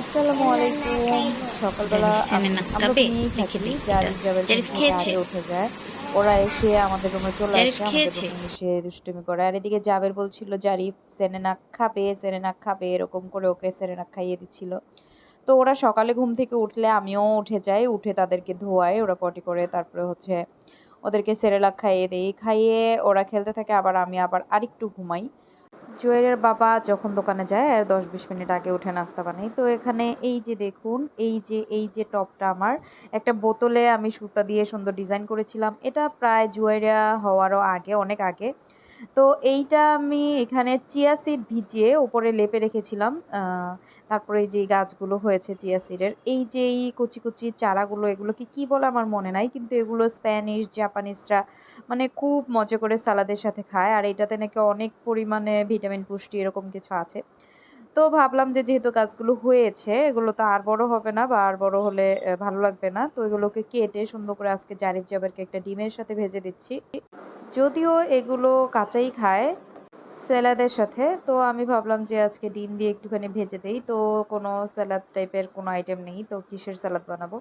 আসসালামু আলাইকুম। সকালবেলা আমরা নিয়েই থাকি জাবের উঠে যায়। ওরা এসে আমাদের রুমে চলে আসে আমাদের রুমে এসে দুষ্টুমি করে। আর এদিকে জাবের বলছিল জারিফ সেরেনাক খাবে সেরেনাক খাবে এরকম করে ওকে সেরেনাক খাইয়ে দিচ্ছিল। তো ওরা সকালে ঘুম থেকে উঠলে আমিও উঠে যাই উঠে তাদেরকে ধোয়াই ওরা পটি করে তারপরে হচ্ছে ওদেরকে সেরেলাক খাইয়ে দিই। খাইয়ে ওরা খেলতে থাকে আবার আমি আবার আরেকটু ঘুমাই। জুয়েলের বাবা যখন দোকানে যায়, আর দশ বিশ মিনিট আগে উঠে নাস্তা বানাই। তো এখানে এই যে দেখুন, এই যে এই যে টপটা আমার, একটা বোতলে আমি সুতা দিয়ে সুন্দর ডিজাইন করেছিলাম। এটা প্রায় জুয়েরিয়া হওয়ারও আগে, অনেক আগে। তো এইটা আমি এখানে চিয়া সিড ভিজিয়ে উপরে লেপে রেখেছিলাম। তারপরে যে গাছগুলো হয়েছে চিয়া সিডের এই যে এই কুচি কচি চারাগুলো, এগুলোকে কি বলে আমার মনে নাই, কিন্তু এগুলো স্প্যানিশ জাপানিজরা মানে খুব মজা করে সালাদের সাথে খায়, আর এটাতে নাকি অনেক পরিমাণে ভিটামিন পুষ্টি এরকম কিছু আছে। তো ভাবলাম যে যেহেতু গাছগুলো হয়েছে, এগুলো তো আর বড় হবে না বা আর বড় হলে ভালো লাগবে না। তো এগুলোকে কেটে সুন্দর করে আজকে জারিফ জাবেরকে একটা ডিমের সাথে ভেজে দিচ্ছি। যদিও এগুলো কাঁচাই খায় স্যালাদের সাথে, তো আমি ভাবলাম যে আজকে ডিম দিয়ে একটুখানি ভেজে দেই। তো কোনো স্যালাদ টাইপের কোনো আইটেম নেই, তো কিসের স্যালাদ বানাবো?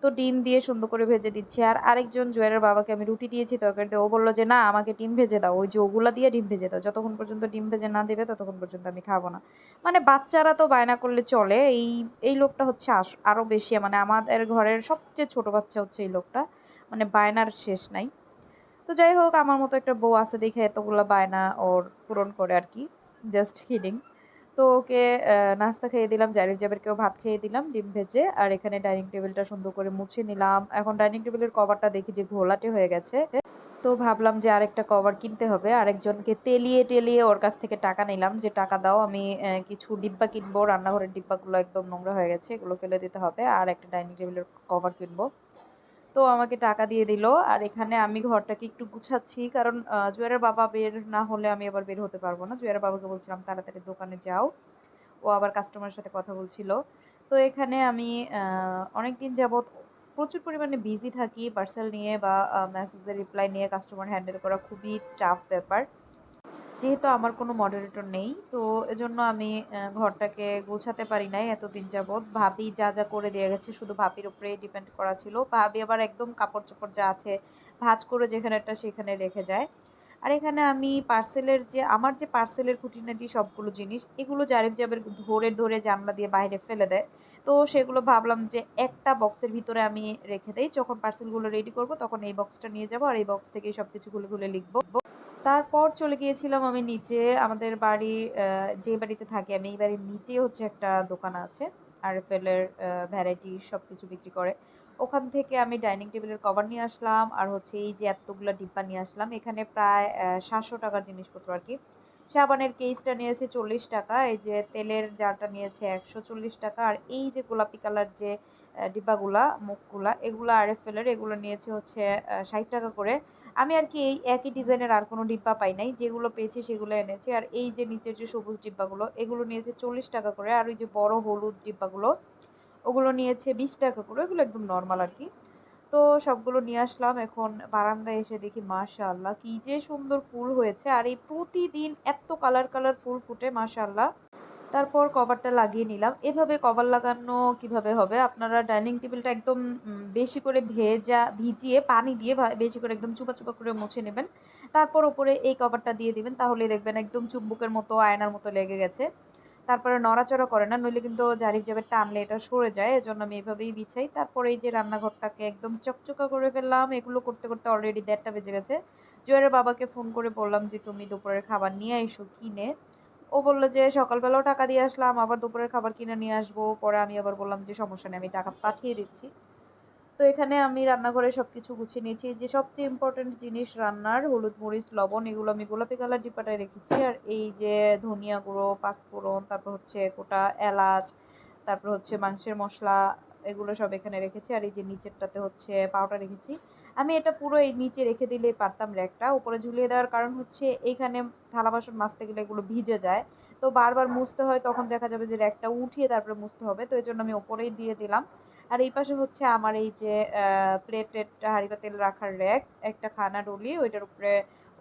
তো ডিম দিয়ে সুন্দর করে ভেজে দিচ্ছি। আর আরেকজন জুয়েলের বাবাকে আমি রুটি দিয়েছি তরকারিতে, ও বলল যে, না, আমাকে ডিম ভেজে দাও। ওই যে ওগুলা দিয়ে ডিম ভেজে দাও। যতক্ষণ পর্যন্ত ডিম ভেজে না দেবে, ততক্ষণ পর্যন্ত আমি খাব না। মানে বাচ্চারা তো বায়না করলে চলে। এই এই লোকটা হচ্ছে আস- আরও বেশি মানে আমাদের ঘরের সবচেয়ে ছোট বাচ্চা হচ্ছে এই লোকটা। মানে বায়নার শেষ নাই। তো যাই হোক, আমার মতো একটা বউ আছে দেখে এতগুলা বায়না ওর পূরণ করে আর কি জাস্ট কিডিং তো ওকে নাস্তা খেয়ে দিলাম, জারিফ জাবেরকেও ভাত খেয়ে দিলাম, ডিম ভেজে, আর এখানে ডাইনিং টেবিলটা সুন্দর করে মুছে নিলাম। এখন ডাইনিং টেবিলের কভারটা দেখি যে ঘোলাটে হয়ে গেছে। তো ভাবলাম যে আরেকটা কভার কিনতে হবে, আরেকজনকে তেলিয়ে টেলিয়ে ওর কাছ থেকে টাকা নিলাম, যে টাকা দাও, আমি কিছু ডিব্বা কিনবো, রান্নাঘরের ডিব্বাগুলো একদম নোংরা হয়ে গেছে, এগুলো ফেলে দিতে হবে, আর একটা ডাইনিং টেবিলের কভার কিনবো। তো আমাকে টাকা দিয়ে দিল। আর এখানে আমি ঘরটাকে একটু গুছাচ্ছি। কারণ জুয়ারের বাবা বের না হলে আমি আবার বের হতে পারব না। জুয়ারের বাবাকে বলছিলাম, তাড়াতাড়ি দোকানে যাও। ও আবার কাস্টমারের সাথে কথা বলছিল। তো এখানে আমি অনেক দিন যাবৎ প্রচুর পরিমাণে বিজি থাকি। পার্সেল নিয়ে বা মেসেজের রিপ্লাই নিয়ে কাস্টমার হ্যান্ডেল করা খুবই টাফ ব্যাপার। যেহেতু আমার কোনো মডারেটর নেই, তো এজন্য আমি ঘরটাকে গোছাতে পারি নাই এতদিন যাবৎ। ভাবি যা যা করে দিয়ে গেছে শুধু ভাবির উপরে ডিপেন্ড করা ছিল। ভাবি আবার একদম কাপড় চোপড় যা আছে ভাঁজ করে যেখানে একটা সেখানে রেখে যায়। আর এখানে আমি পার্সেলের যে, আমার যে পার্সেলের খুঁটিনাটি সবগুলো জিনিস, এগুলো জারিফ জাবের ধরে ধরে জানলা দিয়ে বাইরে ফেলে দেয়। তো সেগুলো ভাবলাম যে একটা বক্সের ভিতরে আমি রেখে দেই। যখন পার্সেলগুলো রেডি করব তখন এই বক্সটা নিয়ে যাব আর এই বক্স থেকেই সবকিছু খুলে খুলে লিখব। তারপর চলে গিয়েছিলাম আমি নিচে আমাদের বাড়ি আহ, যে বাড়িতে থাকি আমি এই বাড়ির নিচে হচ্ছে একটা দোকান আছে আর আরএফএলের ভ্যারাইটি সব কিছু বিক্রি করে। ওখান থেকে আমি ডাইনিং টেবিলের কভার নিয়ে আসলাম আর হচ্ছে এই যে এতগুলো ডিব্বা নিয়ে আসলাম। এখানে প্রায় সাতশো টাকার জিনিসপত্র আর কি। সাবানের কেসটা নিয়েছে চল্লিশ টাকা এই যে তেলের জারটা নিয়েছে একশো চল্লিশ টাকা আর এই যে গোলাপি কালার যে ডিব্বাগুলা মুখগুলা এগুলো আরএফএলের এগুলো নিয়েছে হচ্ছে ষাট টাকা করে। আমি আর কি এই একই ডিজাইনের আর কোনো ডিব্বা পাই নাই। যেগুলো পেয়েছি সেগুলো এনেছি। আর এই যে নিচের যে সবুজ ডিব্বাগুলো, এগুলো নিয়েছে চল্লিশ টাকা করে। আর ওই যে বড় হলুদ ডিব্বাগুলো, ওগুলো নিয়েছে বিশ টাকা করে। ওগুলো একদম নর্মাল আর কি। তো সবগুলো নিয়ে আসলাম। এখন বারান্দায় এসে দেখি, মাশাআল্লাহ, কি যে সুন্দর ফুল হয়েছে। আর এই প্রতিদিন এত কালার কালার ফুল ফুটে, মাশাআল্লাহ। তারপর কভারটা লাগিয়ে নিলাম। এভাবে কভার লাগানো কীভাবে হবে? আপনারা ডাইনিং টেবিলটা একদম বেশি করে ভেজা, ভিজিয়ে, পানি দিয়ে বেশি করে একদম চুপা চুপা করে মুছে নেবেন। তারপর ওপরে এই কভারটা দিয়ে দিবেন, তাহলে দেখবেন একদম চুম্বুকের মতো, আয়নার মতো লেগে গেছে। তারপরে নড়াচড়া করে না, নইলে কিন্তু জারিফ জাবের টানলে এটা সরে যায়, এজন্য আমি এভাবেই বিছাই। তারপরে এই যে রান্নাঘরটাকে একদম চকচকা করে ফেললাম, এগুলো করতে করতে অলরেডি দেড়টা বেজে গেছে। জুয়ারের বাবাকে ফোন করে বললাম যে, তুমি দুপুরের খাবার নিয়ে এসো, কিনে। ও বলল যে, সকালবেলাও টাকা দিয়ে আসলাম, আবার দুপুরের খাবার কিনে নিয়ে আসব। পরে আমি আবার বললাম যে, সমস্যা নেই, আমি টাকা পাঠিয়ে দিচ্ছি। তো এখানে আমি রান্নাঘরে সব কিছু গুছিয়ে নিয়েছি। যে সবচেয়ে ইম্পর্টেন্ট জিনিস রান্নার, হলুদ মরিচ, লবণ, এগুলো আমি গোলাপি কালার ডিপাটায় রেখেছি। আর এই যে ধনিয়া গুঁড়ো, পাঁচফোড়ন, তারপর হচ্ছে গোটা এলাচ, তারপর হচ্ছে মাংসের মশলা, এগুলো সব এখানে রেখেছি। আর এই যে নিচেরটাতে হচ্ছে পাউডার রেখেছি। আমি এটা পুরো এই নিচে রেখে দিলেই পারতাম র্যাকটা। উপরে ঝুলিয়ে দেওয়ার কারণ হচ্ছে এইখানে থালা বাসন মাজতে গেলে এগুলো ভিজে যায়। তো বারবার মুছতে হয়, তখন দেখা যাবে যে র্যাকটা উঠিয়ে তারপরে মুছতে হবে। তো এই জন্য আমি ওপরেই দিয়ে দিলাম। আর এই পাশে হচ্ছে আমার এই যে প্লেট টেট হাঁড়ি তেল রাখার র্যাক, একটা খানা ডলি, ওইটার উপরে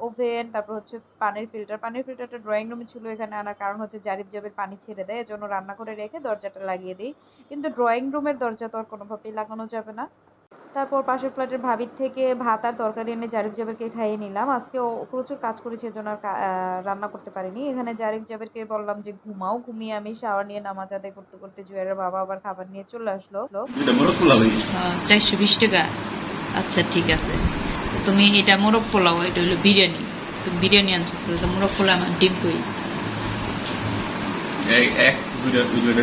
ওভেন, তারপর হচ্ছে পানির ফিল্টার। পানির ফিল্টারটা ড্রয়িং রুমে ছিল, এখানে আনার কারণ হচ্ছে জারিফ জাবের পানি ছেড়ে দেয়। এজন্য রান্না করে রেখে দরজাটা লাগিয়ে দিই। কিন্তু ড্রয়িং রুমের দরজা তো আর কোনোভাবেই লাগানো যাবে না। তারপর পাশের ফ্ল্যাটের ভাবির থেকে ভাত আর তরকারি এনে জারিফ জাবেরকে খাইয়ে নিলাম। আজকে ও প্রচুর কাজ করেছে এজন্য আর রান্না করতে পারিনি। এখানে জারিফ জাবেরকে বললাম যে ঘুমাও ঘুমিয়ে আমি শাওয়ার নিয়ে নামাজ আদায় করতে করতে জুয়েলের বাবা আবার খাবার নিয়ে চলে আসলো। হয়ে। চারশো বিশ টাকা। আচ্ছা ঠিক আছে। তুমি এটা মোরগ পোলাও এটা হলো বিরিয়ানি। তুমি বিরিয়ানি আনছো তো মোরগ পোলাও আমার ডিম কই?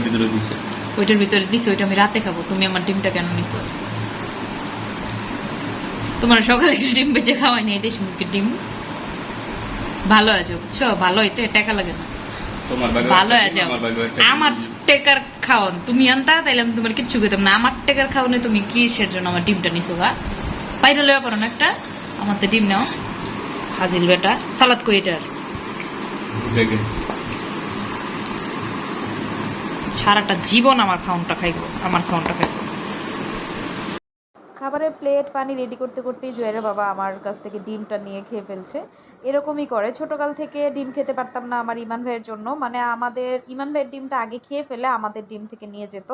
ভিতরে দিছে। ওইটার ভিতরে দিছো ওইটা আমি রাতে খাব। তুমি আমার ডিমটা কেন নিছো? তোমার সকালে একটা ডিম বেঁচে খাওয়াই নেই দেশ মুরগির ডিম। ভালো আছে বুঝছ? ভালো হইতে টাকা লাগে না। ভালো আছে। আমার। টেকার খাওয়ান। তুমি আনতা তাইলে আমি তোমার কিচ্ছু খেতাম না। আমার টেকার খাওয়ানে তুমি কিসের জন্য আমার ডিমটা নিছো গা? বাইরে লইয়া পারো না একটা। আমার তো ডিম নাও। হাজিল বেটা সালাদ কই এটার? সারাটা জীবন আমার খাউনটা খাইবো আমার খাউনটা খাইবো। খাবারের প্লেট পানি রেডি করতে করতেই জুয়েলের বাবা আমার কাছ থেকে ডিমটা নিয়ে খেয়ে ফেলছে। এরকমই করে। ছোটকাল থেকে ডিম খেতে পারতাম না আমার ইমান ভাইয়ের জন্য। মানে আমাদের ইমান ভাইয়ের ডিমটা আগে খেয়ে ফেলে আমাদের ডিম থেকে নিয়ে যেত।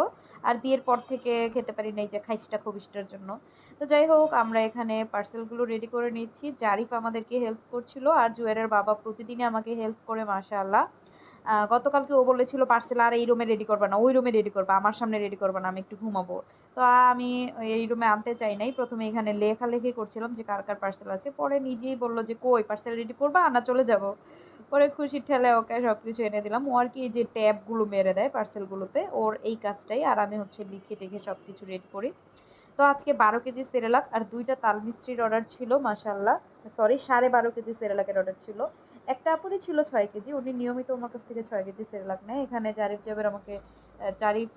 আর বিয়ের পর থেকে খেতে পারি না এই যে খাইসটা খবিসটার জন্য। তো যাই হোক আমরা এখানে পার্সেলগুলো রেডি করে নিচ্ছি। জারিফ আমাদেরকে হেল্প করছিল আর জুয়েলের বাবা প্রতিদিনই আমাকে হেল্প করে মাশাআল্লাহ। আহ, গতকালকে ও বলেছিল, পার্সেল আর এই রুমে রেডি করবে না, ওই রুমে রেডি করবে, আমার সামনে রেডি করবে না, আমি একটু ঘুমাবো। তো আমি এই রুমে আনতে চাই নাই। প্রথমে এখানে লেখালেখি করছিলাম যে কার কার পার্সেল আছে। পরে নিজেই বলল যে, কই পার্সেল রেডি করবা আনা চলে যাব? পরে খুশি ঠেলে ওকে সব কিছু এনে দিলাম। ও আর কি এই যে ট্যাবগুলো মেরে দেয় পার্সেলগুলোতে ওর এই কাজটাই। আর আমি হচ্ছে লিখে টেখে সব কিছু রেডি করি। তো আজকে বারো কেজি সেরেলাক, আর দুইটা তাল মিস্ত্রির অর্ডার ছিল মাসাল্লাহ সরি সাড়ে বারো কেজি সেরেলাকের অর্ডার ছিল। একটা আপুরই ছিল ছয় কেজি, উনি নিয়মিত আমার কাছ থেকে ছয় কেজি সেরেলাক নেয়। এখানে জারিফ জাবের আমাকে জারিফ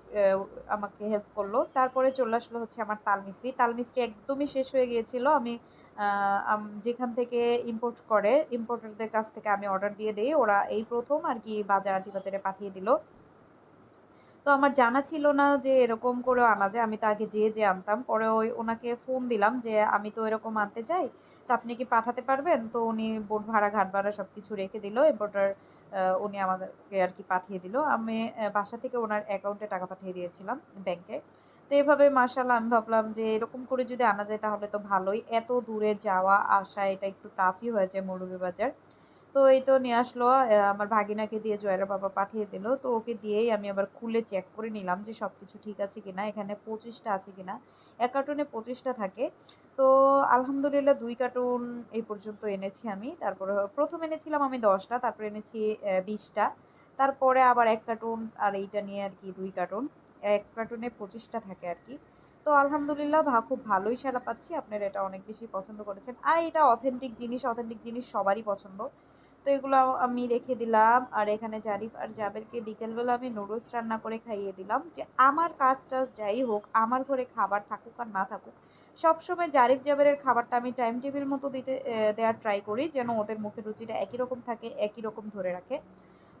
আমাকে হেল্প করল। তারপরে চলে আসলো হচ্ছে আমার তাল মিস্ত্রি তাল মিস্ত্রি একদমই শেষ হয়ে গিয়েছিল। আমি যেখান থেকে ইম্পোর্ট করে ইম্পোর্টারদের কাছ থেকে আমি অর্ডার দিয়ে দিই। ওরা এই প্রথম আর কি বাজার আটি বাজারে পাঠিয়ে দিল। তো আমার জানা ছিল না যে এরকম করে আনা যায়। আমি তো আগে যেয়ে যে আনতাম। পরে ওই ওনাকে ফোন দিলাম যে, আমি তো এরকম আনতে চাই। তো আপনি কি পাঠাতে পারবেন? তো উনি বোট ভাড়া, ঘাট ভাড়া সব কিছু রেখে দিল এরপর উনি আমাদেরকে আর কি পাঠিয়ে দিল। আমি বাসা থেকে ওনার অ্যাকাউন্টে টাকা পাঠিয়ে দিয়েছিলাম ব্যাংকে তো এভাবে মার্শাল্লাহ আমি ভাবলাম যে এরকম করে যদি আনা যায় তাহলে তো ভালোই। এত দূরে যাওয়া, আসা, এটা একটু টাফই হয়ে যায় মৌলভীবাজার। তো এই তো নিয়ে আসলো আমার ভাগিনাকে দিয়ে জয়ের বাবা পাঠিয়ে দিল। তো ওকে দিয়েই আমি আবার খুলে চেক করে নিলাম যে সব কিছু ঠিক আছে কিনা, এখানে পঁচিশটা আছে কিনা। এক কার্টুনে পঁচিশটা থাকে। তো আলহামদুলিল্লাহ দুই কার্টুন এই পর্যন্ত এনেছি আমি। তারপরে প্রথম এনেছিলাম আমি দশটা, তারপর এনেছি বিশটা। তারপরে আবার এক কার্টুন আর এইটা নিয়ে আর কি দুই কার্টুন এক কার্টুনে পঁচিশটা থাকে আর কি। তো আলহামদুলিল্লাহ ভা, খুব ভালোই সারা পাচ্ছি। আপনারা এটা অনেক বেশি পছন্দ করেছেন। আর এটা অথেন্টিক জিনিস অথেন্টিক জিনিস সবারই পছন্দ। তো এগুলো আমি রেখে দিলাম। আর এখানে জারিফ আর জাবেরকে বিকেলবেলা আমি নুডলস রান্না করে খাইয়ে দিলাম যে আমার কাজ টাজ যাই হোক, আমার ঘরে খাবার থাকুক আর না থাকুক, সবসময় জারিফ জাবেরের খাবারটা আমি টাইম টেবিল মতো দিতে দেওয়ার ট্রাই করি যেন ওদের মুখের রুচিটা একই রকম থাকে, একই রকম ধরে রাখে।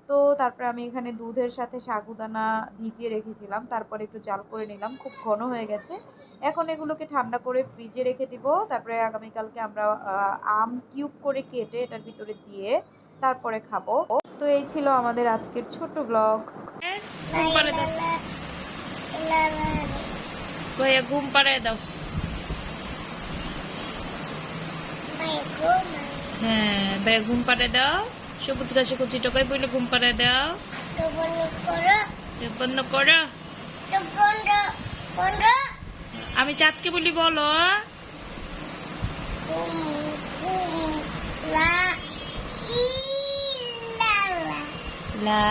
তো তারপরে আমি এখানে দুধের সাথে সাগুদানা ভিজিয়ে রেখেছিলাম। তারপরে একটু জাল করে নিলাম। খুব ঘন হয়ে গেছে। এখন এগুলোকে ঠান্ডা করে ফ্রিজে রেখে দিব। তারপরে আগামীকালকে আমরা আম কিউব করে কেটে এটার ভিতরে দিয়ে তারপরে খাব। তো এই ছিল আমাদের আজকের ছোট ব্লগ। ঘুম ভাইয়া ঘুম পাড়ায় দাও। হ্যাঁ ভাইয়া ঘুম পাড়ায় দাও। সবুজ ঘাসে কুচি টকাই বইলে ঘুম পাড়ায় দাও। চোখ বন্ধ করো। আমি চাঁদকে বলি বলো। লা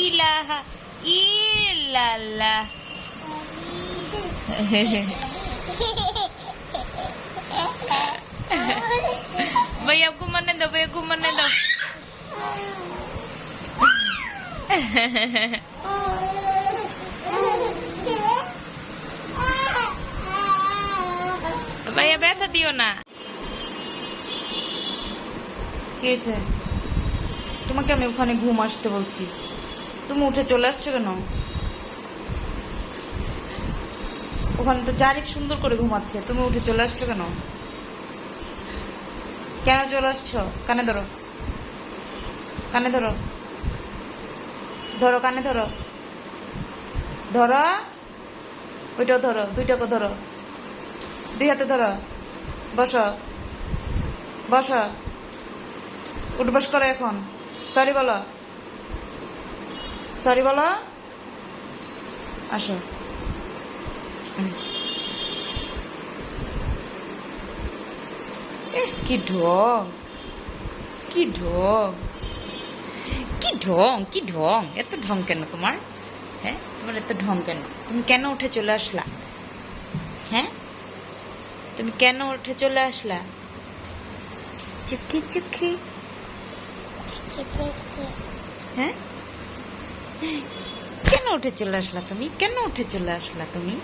ইলাহা ইল্লাল্লাহ। ভাইয়া ঘুমানে দাও। ভাইয়া ব্যথা দিও না কি তোমাকে আমি ওখানে ঘুম আসতে বলছি। তুমি উঠে চলে আসছো কেন? ওখানে তো জারিফ সুন্দর করে ঘুমাচ্ছে। তুমি উঠে চলে আসছো কেন? কেন চলে আসছো? কানে ধরো। কানে ধরো। ধরো, কানে ধরো। ধরো। ওইটাও ধরো, দুইটাকে ধরো। দুই হাতে ধরো। বস। বস। উঠবস করো এখন। সরি বলো। সরি বলো। আসো। কি ঢং কি ঢং কি ঢং কি ঢং? এত ঢং কেন তোমার? হ্যাঁ? তোমার এত ঢং কেন? তুমি কেন উঠে চলে আসলা? হ্যাঁ? তুমি কেন উঠে চলে আসলা? চুকি চুকি হ্যাঁ? কেন উঠে চলে আসলা তুমি? কেন উঠে চলে আসলা তুমি?